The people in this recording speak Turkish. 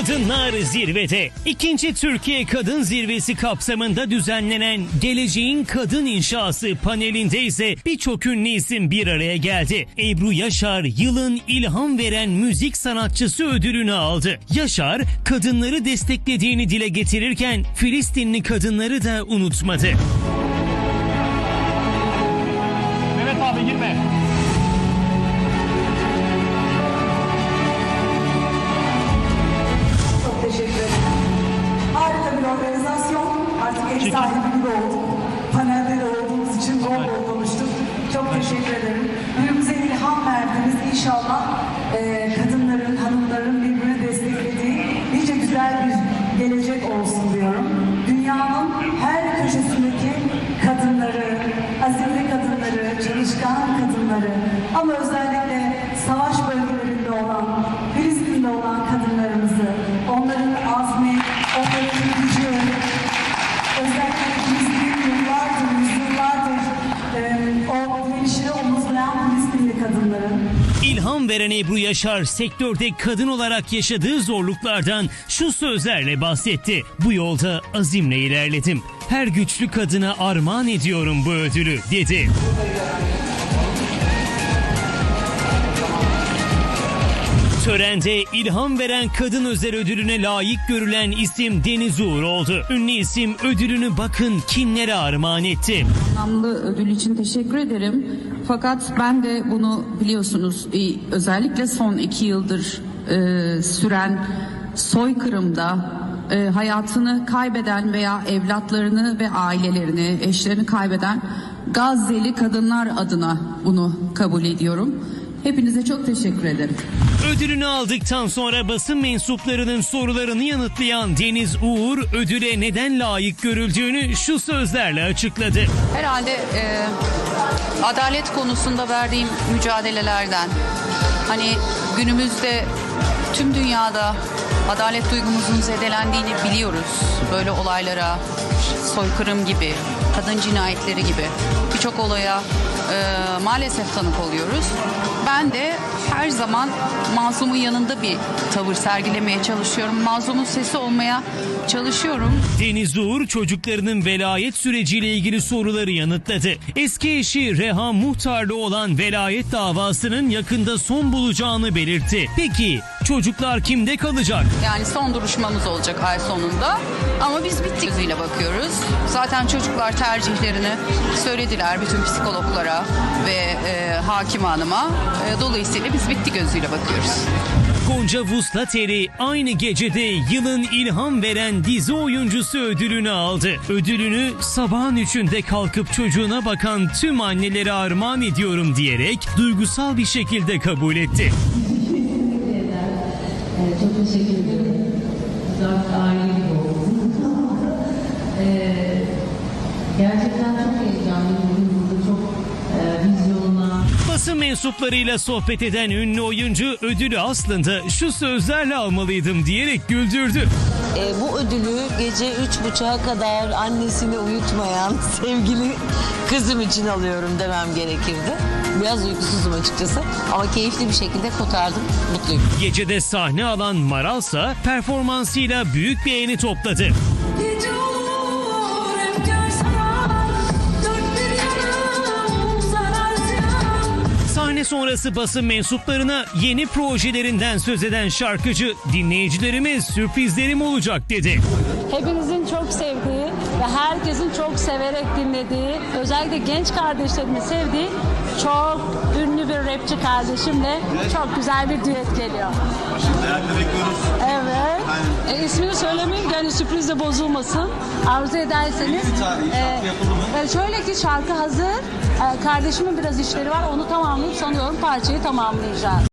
Kadınlar zirvede. İkinci Türkiye Kadın Zirvesi kapsamında düzenlenen Geleceğin Kadın İnşası panelinde ise birçok ünlü isim bir araya geldi. Ebru Yaşar yılın ilham veren müzik sanatçısı ödülünü aldı. Yaşar kadınları desteklediğini dile getirirken Filistinli kadınları da unutmadı. Organizasyon. Artık ev sahibi gibi olduk. Panelde de olduğumuz için bol bol konuştuk. Çok teşekkür ederim. Önümüze ilham verdiniz. İnşallah eee, kadınların, hanımların birbirini desteklediği nice güzel bir gelecek olsun diyorum. Dünyanın her köşesindeki kadınları, azimli kadınları, çalışkan kadınları ama özellikle İlham veren Ebru Yaşar sektörde kadın olarak yaşadığı zorluklardan şu sözlerle bahsetti. Bu yolda azimle ilerledim. Her güçlü kadına armağan ediyorum bu ödülü dedi. Törende ilham veren kadın özel ödülüne layık görülen isim Deniz Uğur oldu. Ünlü isim ödülünü bakın kimlere armağan etti. anlamlı ödül için teşekkür ederim. Fakat ben de bunu biliyorsunuz e, özellikle son iki yıldır e, süren soykırımda e, hayatını kaybeden veya evlatlarını ve ailelerini, eşlerini kaybeden Gazze'li kadınlar adına bunu kabul ediyorum. Hepinize çok teşekkür ederim. Ödülünü aldıktan sonra basın mensuplarının sorularını yanıtlayan Deniz Uğur ödüle neden layık görüldüğünü şu sözlerle açıkladı. Herhalde e, adalet konusunda verdiğim mücadelelerden hani günümüzde tüm dünyada adalet duygumuzun zedelendiğini biliyoruz. Böyle olaylara soykırım gibi, kadın cinayetleri gibi birçok olaya e, maalesef tanık oluyoruz. Ben de her zaman mazlumun yanında bir tavır sergilemeye çalışıyorum. Mazlumun sesi olmaya çalışıyorum. Deniz Uğur çocuklarının velayet süreciyle ilgili soruları yanıtladı. Eski eşi Reha Muhtarlı olan velayet davasının yakında son bulacağını belirtti. Peki çocuklar kimde kalacak? Yani son duruşmamız olacak ay sonunda. Ama biz bittik gözüyle bakıyoruz. Zaten çocuklar tercihlerini söylediler bütün psikologlara ve e, hakim hanıma. E, dolayısıyla biz bitti gözüyle bakıyoruz. Gonca Vuslateri aynı gecede yılın ilham veren dizi oyuncusu ödülünü aldı. Ödülünü sabahın üçünde kalkıp çocuğuna bakan tüm annelere armağan ediyorum diyerek duygusal bir şekilde kabul etti. Ee, çok teşekkür ediyorum. Güzel bir aile gibi oldunuz. Ee, gerçekten çok Basın mensuplarıyla sohbet eden ünlü oyuncu ödülü aslında şu sözlerle almalıydım diyerek güldürdü. E, bu ödülü gece üç buçuğa kadar annesini uyutmayan sevgili kızım için alıyorum demem gerekirdi. Biraz uykusuzum açıkçası ama keyifli bir şekilde kotardım. Mutluyum. Gecede sahne alan Maralsa performansıyla büyük beğeni topladı. Gece Sonrası basın mensuplarına yeni projelerinden söz eden şarkıcı dinleyicilerimiz sürprizlerim olacak dedi. hepinizin çok sevdiği ve herkesin çok severek dinlediği, özellikle genç kardeşlerimin sevdiği çok ünlü bir rapçi kardeşimle çok güzel bir düet geliyor. Merakla bekliyoruz. Evet. E, ismini söylemeyeyim ki hani sürpriz de bozulmasın. Arzu ederseniz. Belli bir tarih, şarkı yapıldı mı? e, şöyle ki şarkı hazır. E, kardeşimin biraz işleri var. Onu tamamlayıp sanıyorum parçayı tamamlayacağız.